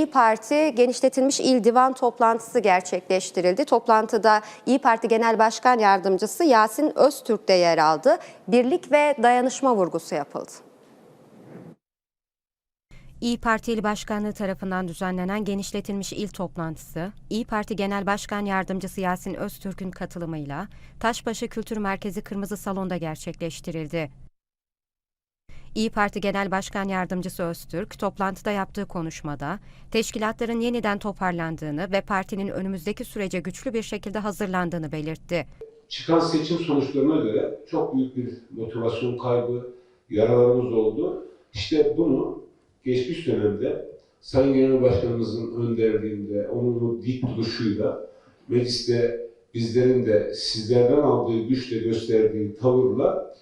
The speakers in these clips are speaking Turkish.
İyi Parti genişletilmiş il divan toplantısı gerçekleştirildi. Toplantıda İyi Parti Genel Başkan Yardımcısı Yasin Öztürk de yer aldı. Birlik ve dayanışma vurgusu yapıldı. İyi Parti İl Başkanlığı tarafından düzenlenen genişletilmiş il toplantısı, İyi Parti Genel Başkan Yardımcısı Yasin Öztürk'ün katılımıyla Taşbaşı Kültür Merkezi Kırmızı Salon'da gerçekleştirildi. İyi Parti Genel Başkan Yardımcısı Öztürk, toplantıda yaptığı konuşmada, teşkilatların yeniden toparlandığını ve partinin önümüzdeki sürece güçlü bir şekilde hazırlandığını belirtti. çıkan seçim sonuçlarına göre çok büyük bir motivasyon kaybı, yaralarımız oldu. İşte bunu geçmiş dönemde Sayın Genel Başkanımızın önderliğinde, onun o dik duruşuyla, mecliste bizlerin de sizlerden aldığı güçle gösterdiği tavırla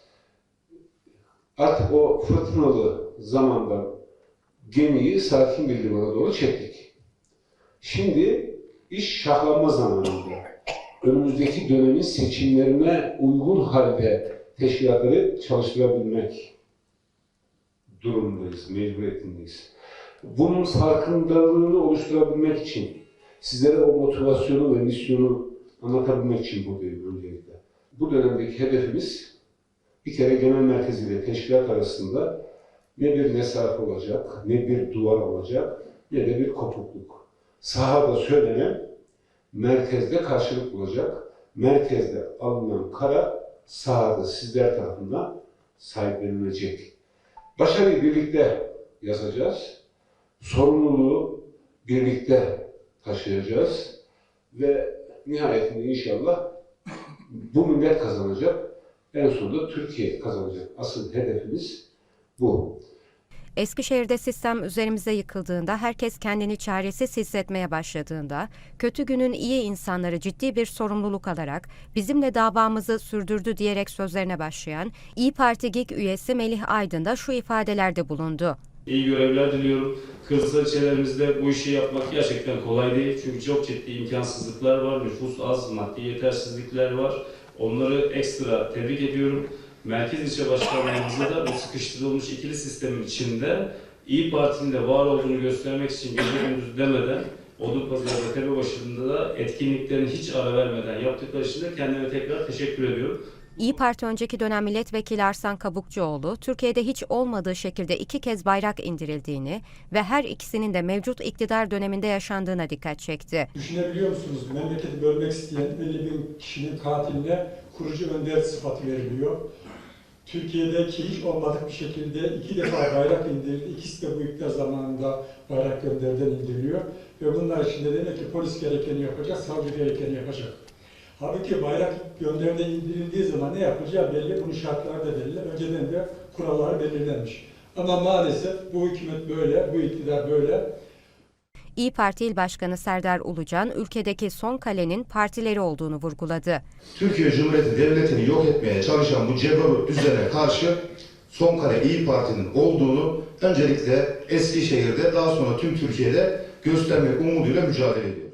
artık o fırtınalı zamanda gemiyi sakin bir limana doğru çektik. Şimdi iş şahlanma zamanında önümüzdeki dönemin seçimlerine uygun halde teşkilatları çalıştırabilmek durumundayız, mecburiyetindeyiz. Bunun farkındalığını oluşturabilmek için, sizlere o motivasyonu ve misyonu anlatabilmek için buradayım öncelikle. Bu dönemdeki hedefimiz bir kere genel merkez ile teşkilat arasında ne bir mesafe olacak, ne bir duvar olacak, ne de bir kopukluk. Sahada söylenen merkezde karşılık bulacak. Merkezde alınan karar sahada sizler tarafından sahiplenilecek. Başarıyı birlikte yazacağız. Sorumluluğu birlikte taşıyacağız. Ve nihayetinde inşallah bu millet kazanacak. En sonunda Türkiye kazanacak. Asıl hedefimiz bu. Eskişehir'de sistem üzerimize yıkıldığında, herkes kendini çaresiz hissetmeye başladığında, kötü günün iyi insanları ciddi bir sorumluluk alarak bizimle davamızı sürdürdü diyerek sözlerine başlayan İyi Parti GİK üyesi Melih Aydın da şu ifadelerde bulundu. İyi görevler diliyorum. Kırsal ilçelerimizde bu işi yapmak gerçekten kolay değil. Çünkü çok ciddi imkansızlıklar var, nüfus az, maddi yetersizlikler var. Onları ekstra tebrik ediyorum. Merkez ilçe başkanlarımızla da bu sıkıştırılmış ikili sistemin içinde İyi Parti'nin de var olduğunu göstermek için gece gündüz demeden Odunpazarı'da Tepebaşı'nda da etkinliklerini hiç ara vermeden yaptıkları için de kendime tekrar teşekkür ediyorum. İyi Parti önceki dönem milletvekili Arslan Kabukçuoğlu, Türkiye'de hiç olmadığı şekilde iki kez bayrak indirildiğini ve her ikisinin de mevcut iktidar döneminde yaşandığına dikkat çekti. Düşünebiliyor musunuz? Memleketi bölmek isteyen 50 bin kişinin katiline kurucu önder sıfatı veriliyor. Türkiye'deki hiç olmadık bir şekilde iki defa bayrak indirildi. İkisi de bu iktidar zamanında bayrak gönderden indiriliyor. Ve bunlar içinde demek ki polis gerekeni yapacak, savcı gerekeni yapacak. Halbuki bayrak gönderden indirildiği zaman ne yapacağı belli, bunun şartları da belli. Önceden de kuralları belirlenmiş. Ama maalesef bu hükümet böyle, bu iktidar böyle. İyi Parti İl Başkanı Serdar Ulucan, ülkedeki son kalenin partileri olduğunu vurguladı. Türkiye Cumhuriyeti Devleti'ni yok etmeye çalışan bu ceberut düzene karşı son kale İyi Parti'nin olduğunu öncelikle Eskişehir'de daha sonra tüm Türkiye'de göstermek umuduyla mücadele ediyor.